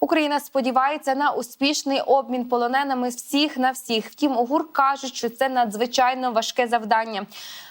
Україна сподівається на успішний обмін полоненими всіх на всіх. Втім, ОГУР кажуть, що це надзвичайно важке завдання.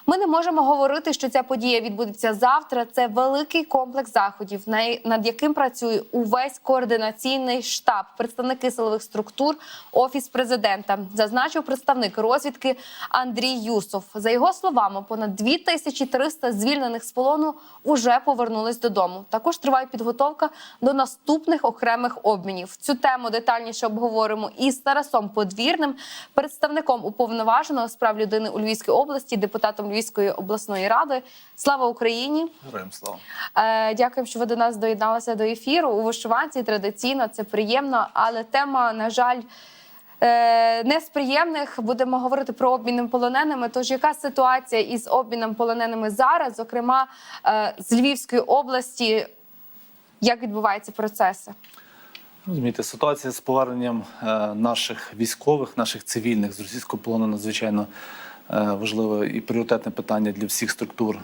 Ми не можемо говорити, що ця подія відбудеться завтра. Це великий комплекс заходів, над яким працює увесь координаційний штаб, представники силових структур, офіс президента, зазначив представник розвідки Андрій Юсов. За його словами, понад 2300 звільнених з полону уже повернулись додому. Також триває підготовка до наступних окремих обмінів. Цю тему детальніше обговоримо із Тарасом Подвірним, представником уповноваженого з прав людини у Львівській області, депутатом Львівської обласної ради. Слава Україні! Героям слава. Е, Дякуємо, що ви до нас доєдналися до ефіру. У вишиванці традиційно це приємно, але тема, на жаль, е, не з приємних. Будемо говорити про обміни полоненими. Тож, яка ситуація із обміном полоненими зараз, зокрема е, з Львівської області, як відбуваються процеси? Розумієте, ситуація з поверненням е, наших військових, наших цивільних з російського полону надзвичайно е, важливе і пріоритетне питання для всіх структур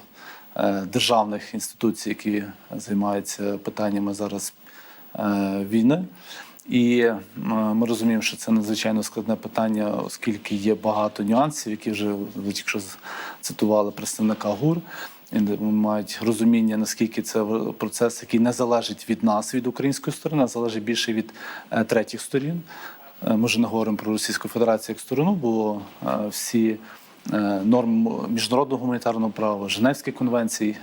е, державних інституцій, які займаються питаннями зараз війни. І ми розуміємо, що це надзвичайно складне питання, оскільки є багато нюансів, які вже ви тільки цитували представника ГУР. Мають розуміння, наскільки це процес, який не залежить від нас, від української сторони, а залежить більше від е, третіх сторін. Е, Ми вже не говоримо про Російську Федерацію як сторону, бо е, всі норми міжнародного гуманітарного права, Женевські конвенції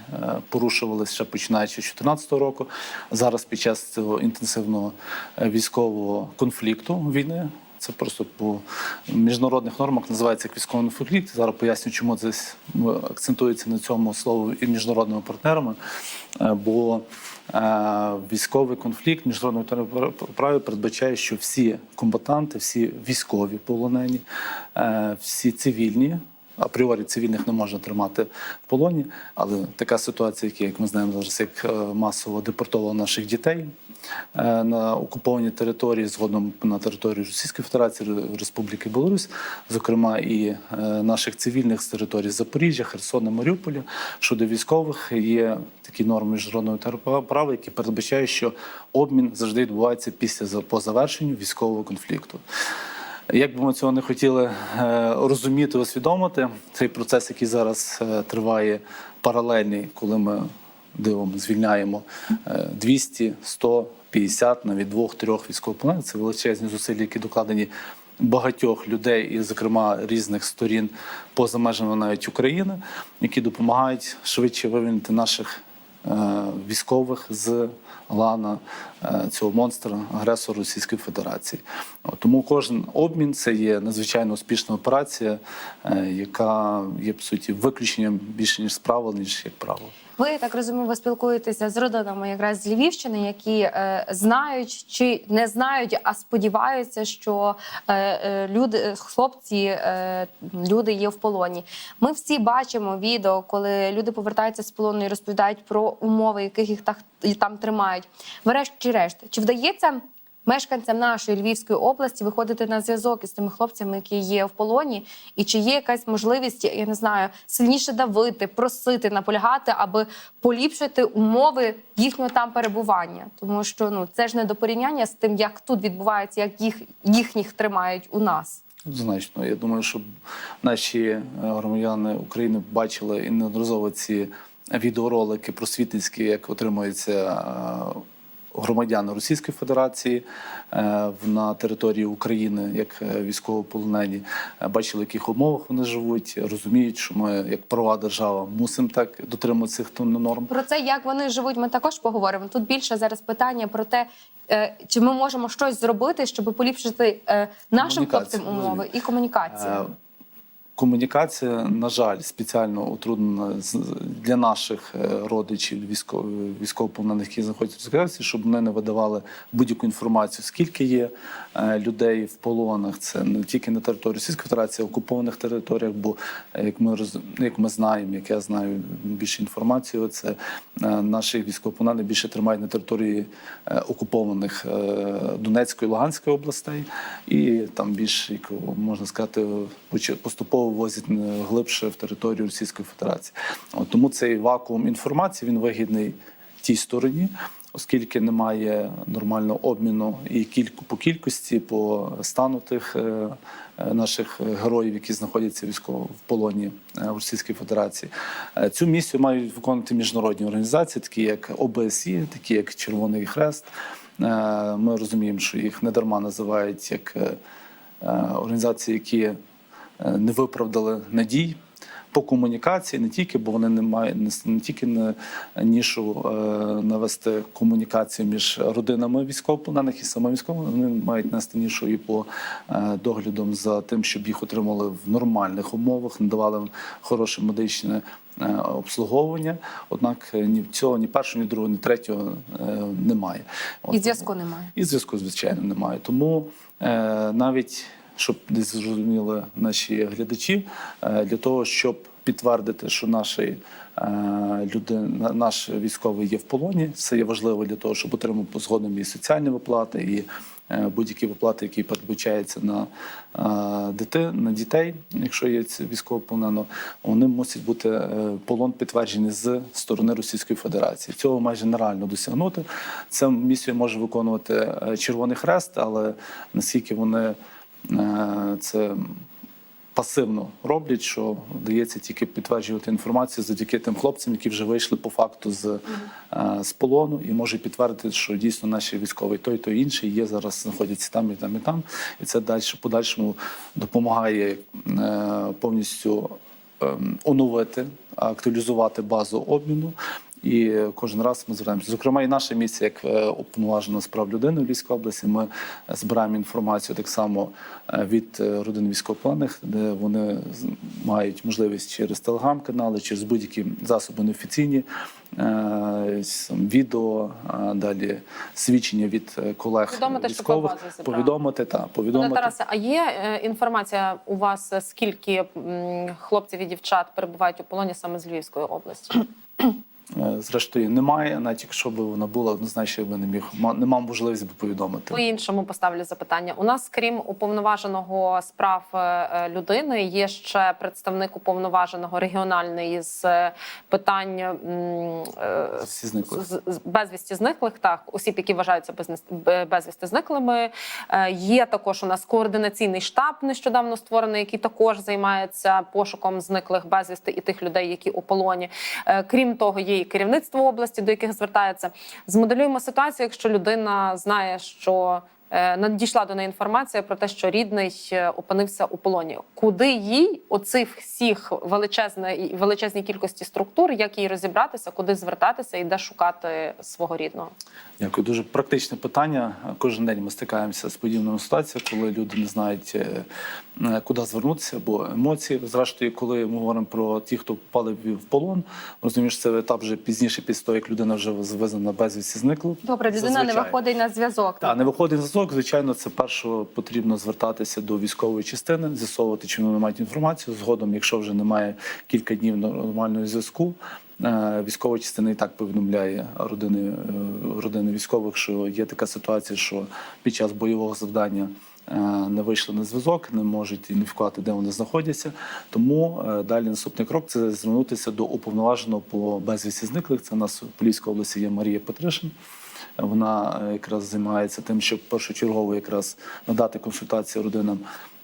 порушувалися ще починаючи з 2014 року. Зараз під час цього інтенсивного військового конфлікту війни. Це просто по міжнародних нормах називається як військовий конфлікт. Зараз поясню, чому це акцентується на цьому слово і міжнародними партнерами. Е, Бо е, військовий конфлікт міжнародного праві передбачає, що всі комбатанти, всі військові полонені, е, всі цивільні. Апріорі цивільних не можна тримати в полоні, але така ситуація, як ми знаємо зараз, як масово депортовано наших дітей на окуповані території, згодом на території Російської Федерації, Республіки Білорусь, зокрема і е, наших цивільних з території Запоріжжя, Херсона, Маріуполя. Щодо військових є такі норми міжнародного права, які передбачають, що обмін завжди відбувається після по завершенню військового конфлікту. Як би ми цього не хотіли е, розуміти, усвідомити, цей процес, який зараз е, триває паралельний, коли ми дивимо, звільняємо е, 200, 100, 50, навіть двох-трьох військовополонених, це величезні зусилля, які докладені багатьох людей, і, зокрема, різних сторін поза межами навіть України, які допомагають швидше вивільнити наших е, військових з лана е, цього монстра агресора Російської Федерації. Тому кожен обмін це є надзвичайно успішна операція, е, яка є по суті виключенням більше ніж з правил, ніж як правило. Ви так розумію, ви спілкуєтеся з родинами якраз з Львівщини, які е, знають чи не знають, а сподіваються, що е, е, люди, хлопці, е, люди є в полоні. Ми всі бачимо відео, коли люди повертаються з полону і розповідають про умови, яких їх так там тримають. Врешті-решт, чи вдається? Мешканцям нашої Львівської області виходити на зв'язок із тими хлопцями, які є в полоні, і чи є якась можливість, я не знаю, сильніше давити, просити, наполягати, аби поліпшити умови їхнього там перебування, тому що ну це ж не до порівняння з тим, як тут відбувається, як їх їхніх тримають у нас. Значно, я думаю, що наші е, громадяни України бачили і неодноразово ці відеоролики просвітницькі, як отримуються громадяни Російської Федерації е, на території України, як е, військовополонені, Е, бачили, в яких умовах вони живуть, розуміють, що ми, як права держава, мусимо так дотримуватися цих норм. Про це, як вони живуть, ми також поговоримо. Тут більше зараз питання про те, чи ми можемо щось зробити, щоб поліпшити нашим хлопцям умови і комунікацію. Комунікація, на жаль, спеціально утруднена для наших е, родичів військовополонених, які знаходяться в Федерації, щоб вони не видавали будь-яку інформацію, скільки є е, людей в полонах. Це не тільки на території Російської Федерації, а в окупованих територіях. Бо е, як ми як ми знаємо, як я знаю більше інформації, це наших військовополонених більше тримають на території окупованих Донецької Луганської областей, і там більш як можна сказати, поступово ввозять е, глибше в територію Російської Федерації. От, тому цей вакуум інформації він вигідний тій стороні. оскільки немає нормального обміну і кільку по кількості, по стану тих е, е, наших героїв, які знаходяться військово в полоні в Російській Федерації. Цю місію мають виконувати міжнародні організації, такі як ОБСЄ, такі як Червоний Хрест. Ми розуміємо, що їх недарма називають як організації, які не виправдали надій по комунікації, не тільки, бо вони не мають не, не тільки на нішу е, навести комунікацію між родинами військовополонених і самими військовими, вони мають нести нішу і по е, доглядом за тим, щоб їх отримали в нормальних умовах, надавали їм хороше медичне. е, Обслуговування, однак е, ні цього, ні першого, ні другого, ні третього е, немає. І зв'язку немає. і зв'язку, звичайно, немає. Тому е, навіть щоб десь зрозуміли наші глядачі, е, для того, щоб підтвердити, що наші, е, люди, наш військовий є в полоні, це є важливо для того, щоб отримати згодом і соціальні виплати, і е, будь-які виплати, які передбачаються на, дити, на дітей, якщо є це військовополонено, вони мусять бути полон підтверджений з сторони Російської Федерації. Цього майже нереально досягнути. Цю місію може виконувати Червоний Хрест, але наскільки вони це пасивно роблять, що вдається тільки підтверджувати інформацію завдяки тим хлопцям, які вже вийшли по факту з, е, з полону, і може підтвердити, що дійсно наші військові той, той інший є зараз, знаходяться там і там і там. І це далі подальшому допомагає е, повністю ем, оновити, актуалізувати базу обміну. І кожен раз ми звертаємося. Зокрема, і наша місія, як е, уповноважена з прав людини в Львівській області, ми збираємо інформацію так само е, від е, родин військовополонених, де вони мають можливість через телеграм-канали, через будь-які засоби неофіційні е, відео, далі свідчення від е, колег Повідомити, що військових, зібрали. повідомити та Пане повідомити. Тарасе, а є е, інформація у вас, е, скільки хлопців і дівчат перебувають у полоні саме з Львівської області? Е, Зрештою, немає, навіть якщо б вона була, однозначно я би не міг не мав можливості б повідомити. По-іншому поставлю запитання. У нас, крім уповноваженого справ е, е, людини, є ще представник уповноваженого регіональний з питань Всі зникли. з- з- безвісті зниклих, так осіб, які вважаються безвісти зниклими. Є також у нас координаційний штаб, нещодавно створений, який також займається пошуком зниклих безвісти і тих людей, які у полоні. Крім того, є керівництво області, до яких звертається. Змоделюємо ситуацію, якщо людина знає, що е, надійшла до неї інформація про те, що рідний е, опинився у полоні. Куди їй оцих всіх величезне величезній кількості структур, як їй розібратися, куди звертатися і де шукати свого рідного? Дякую. Дуже практичне питання. Кожен день ми стикаємося з подібними ситуаціями, коли люди не знають, е, е, куди звернутися, бо емоції. Зрештою, коли ми говоримо про ті, хто попали в полон, розумієш, це етап вже пізніше, після того, як людина вже визнана безвісті зникла. Добре, людина не виходить на зв'язок. Так, не виходить на зв'язок. Звичайно, це перше потрібно звертатися до військової частини, з'ясовувати, чи вони мають інформацію. Згодом, якщо вже немає кілька днів нормального зв'язку. Е, Військова частина і так повідомляє родини, е, родини військових, що є така ситуація, що під час бойового завдання е, не вийшли на зв'язок, не можуть ідентифікувати, де вони знаходяться. Тому далі наступний крок це звернутися до уповноваженого по безвісті зниклих. Це у нас в Поліській області є Марія Петришин. Вона е, якраз займається тим, щоб першочергово якраз надати консультації родинам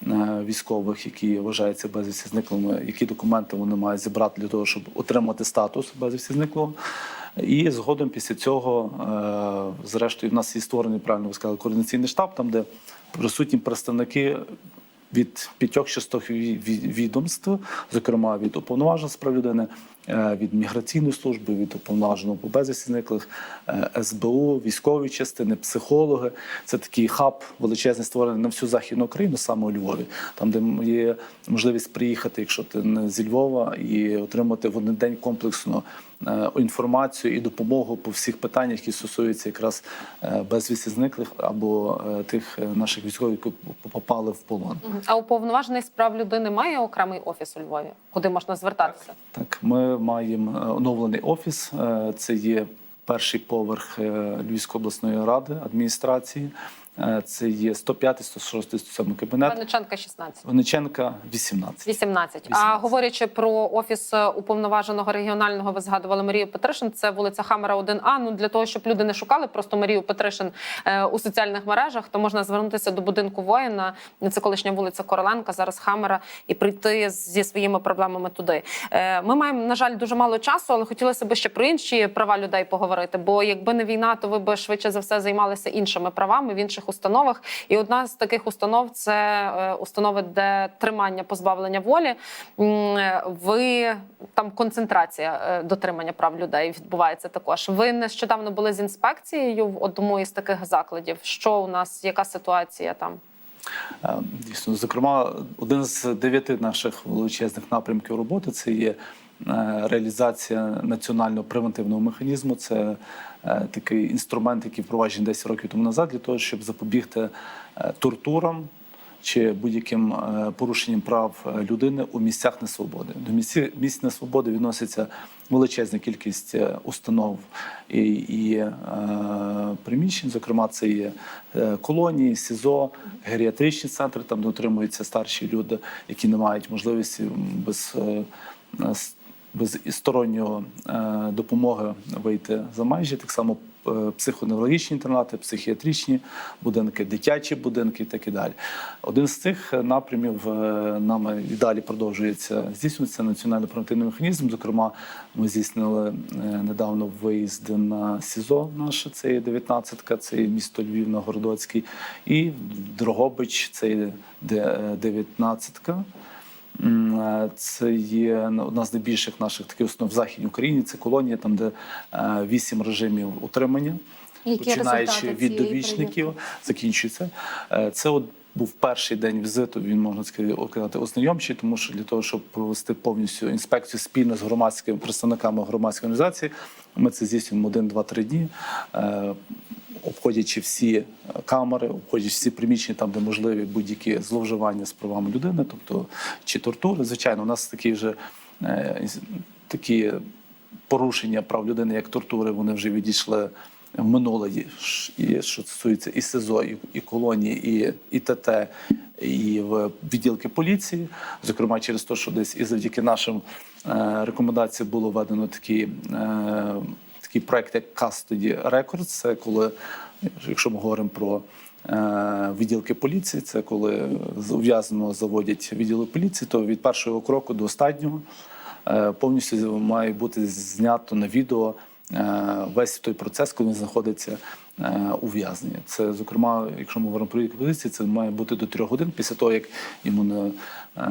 е, військових, які вважаються безвісті зниклими, які документи вони мають зібрати для того, щоб отримати статус безвісті зниклого. І згодом після цього, е, зрештою, в нас є створений правильно ви сказали, координаційний штаб, там де присутні представники від п'ятьох шістох ві- ві- відомств, зокрема від уповноваженого з прав людини, від міграційної служби, від уповноваженого по безвісті зниклих, е, СБУ, військові частини, психологи. Це такий хаб величезний створений на всю західну Україну, саме у Львові, там, де є можливість приїхати, якщо ти не зі Львова, і отримати в один день комплексно е, інформацію і допомогу по всіх питаннях, які стосуються якраз е, безвісті зниклих або е, тих е, наших військових, які попали в полон. А уповноважений з прав людини має окремий офіс у Львові, куди можна звертатися? Так, ми маємо е, оновлений офіс. Е, Це є перший поверх е, Львівської обласної ради адміністрації. Е, Це є 105, 106, 107 кабінет. Винниченка 16. Винниченка 18. 18. А говорячи про офіс е, уповноваженого регіонального, ви згадували Марію Петришин. Це вулиця Хамера 1А. Ну для того, щоб люди не шукали просто Марію Петришин е, у соціальних мережах, то можна звернутися до будинку воїна. Це колишня вулиця Короленка, зараз Хамера, і прийти зі своїми проблемами туди. Ми маємо на жаль дуже мало часу, але хотілося б ще про інші права людей поговорити. Бо якби не війна, то ви б швидше за все займалися іншими правами в інших установах. І одна з таких установ це е, установи, де тримання позбавлення волі. Ви там концентрація е, дотримання прав людей відбувається також. Ви нещодавно були з інспекцією в одному із таких закладів. Що у нас, яка ситуація там? Е, Дійсно, зокрема, один з дев'яти наших величезних напрямків роботи це є е, реалізація національного превентивного механізму. Це е, такий інструмент, який впроваджений 10 років тому назад, для того, щоб запобігти е, тортурам. Чи будь-яким е, порушенням прав е, людини у місцях несвободи. До місць, несвободи відноситься величезна кількість е, установ і, і е, приміщень. Зокрема, це є е, колонії, СІЗО, геріатричні центри, там де утримуються старші люди, які не мають можливості без. е, с- без стороннього е, допомоги вийти за межі, так само е, психоневрологічні інтернати, психіатричні будинки, дитячі будинки і так і далі. Один з цих напрямів е, нами і далі продовжується здійснюється національний превентивний механізм. Зокрема, ми здійснили недавно виїзд на СІЗО наше, це є 19-ка, це є місто Львів на Городоцький, і Дрогобич, це є де- е, 19-ка. Е, Це є одна з найбільших наших таких установ в Західній Україні. Це колонія, там де е, вісім режимів утримання, Які починаючи від довічників, закінчується. Е, Це от був перший день візиту. Він можна сказати ознайомчий, тому що для того, щоб провести повністю інспекцію спільно з громадськими представниками громадської організації, ми це здійснюємо один, два, три дні. Обходячи всі е, камери, обходячи всі приміщення, там де можливі будь-які зловживання з правами людини, тобто чи тортури. Звичайно, у нас такі вже е, такі порушення прав людини, як тортури, вони вже відійшли в минуле. І що стосується і СИЗО, і, і колонії, і, і ТТ, і в відділки поліції. Зокрема, через те, що десь і завдяки нашим е, рекомендаціям було введено такі. Е, Такий проект, як Custody Records, це коли, якщо ми говоримо про е, відділки поліції, це коли ув'язано заводять відділи поліції, то від першого кроку до останнього е, повністю має бути знято на відео е, весь той процес, коли він знаходиться ув'язнення. Це, зокрема, якщо ми говоримо про відділки поліції, це має бути до трьох годин після того, як йому не е,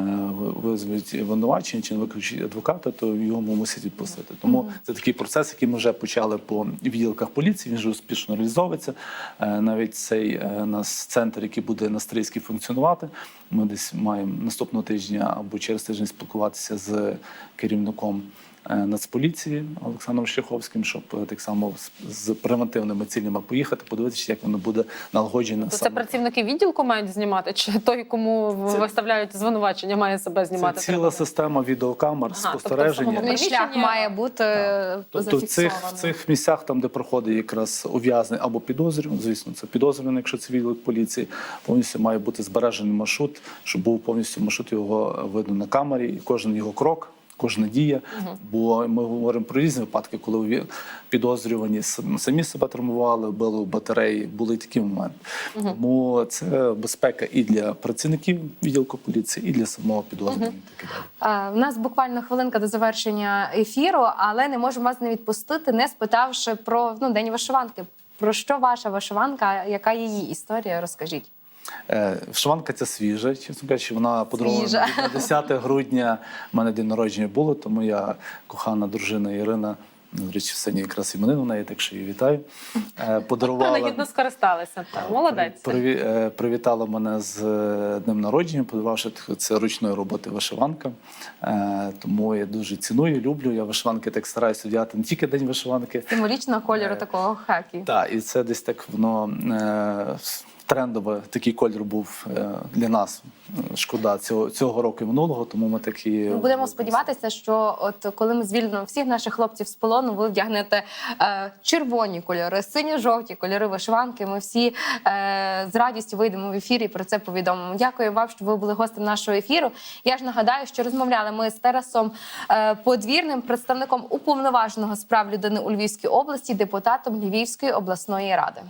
визвуть винувачення чи не викличуть адвоката, то його мусять відпустити. Тому це такий процес, який ми вже почали по відділках поліції. Він вже успішно реалізовується. Е, Навіть цей е, нас центр, який буде на Стрийській функціонувати. Ми десь маємо наступного тижня або через тиждень спілкуватися з керівником. Е, Нацполіції Олександром Шляховським, щоб е, так само з, з превентивними цілями поїхати, подивитися, як воно буде налагоджено. То це саме. працівники відділку мають знімати, чи той, кому Це- виставляють звинувачення, має себе Це знімати? ціла треба? система відеокамер, Ага, тобто спостереження. Певний шлях має бути Тобто в цих, в цих місцях, там, де проходить якраз ув'язнений або підозрюваний, звісно, це підозрюваний, якщо це відділок поліції, повністю має бути збережений маршрут, щоб був повністю маршрут його видно на камері, і кожен його крок. Кожна дія, бо ми говоримо про різні випадки, коли підозрювані сам- самі себе травмували, били в батареї, були такі моменти. Тому це безпека і для працівників відділку поліції, і для самого підозрюваного. У нас буквально хвилинка до завершення ефіру, але не можемо вас не відпустити, не спитавши про ну, день вишиванки. Про що ваша вишиванка? Яка її історія? Розкажіть. Е, ця свіжа, чесно кажучи, вона подарована на 10 грудня. У мене день народження було, тому я кохана дружина Ірина. ну, До речі, сьогодні якраз іменин у неї, так що її вітаю. Е, Подарувала Нагідно скористалися. Так, молодець. Е, привітала мене з днем народження, подарувавши це ручної роботи вишиванка. Тому я дуже ціную, люблю. Я вишиванки так стараюся одягати не тільки день вишиванки. Символічного кольору такого хакі. Так, і це десь так воно е, трендове такий колір був е, для нас. е, Шкода цього цього року і минулого, тому ми такі Ми будемо сподіватися, що от коли ми звільнимо всіх наших хлопців з полону, ви вдягнете е, червоні кольори, синьо-жовті кольори вишиванки. Ми всі е, з радістю вийдемо в ефір і про це повідомимо. Дякую вам, що ви були гостем нашого ефіру. Я ж нагадаю, що розмовляли ми з Тарасом е, Подвірним, представником уповноваженого з прав людини у Львівській області, депутатом Львівської обласної ради.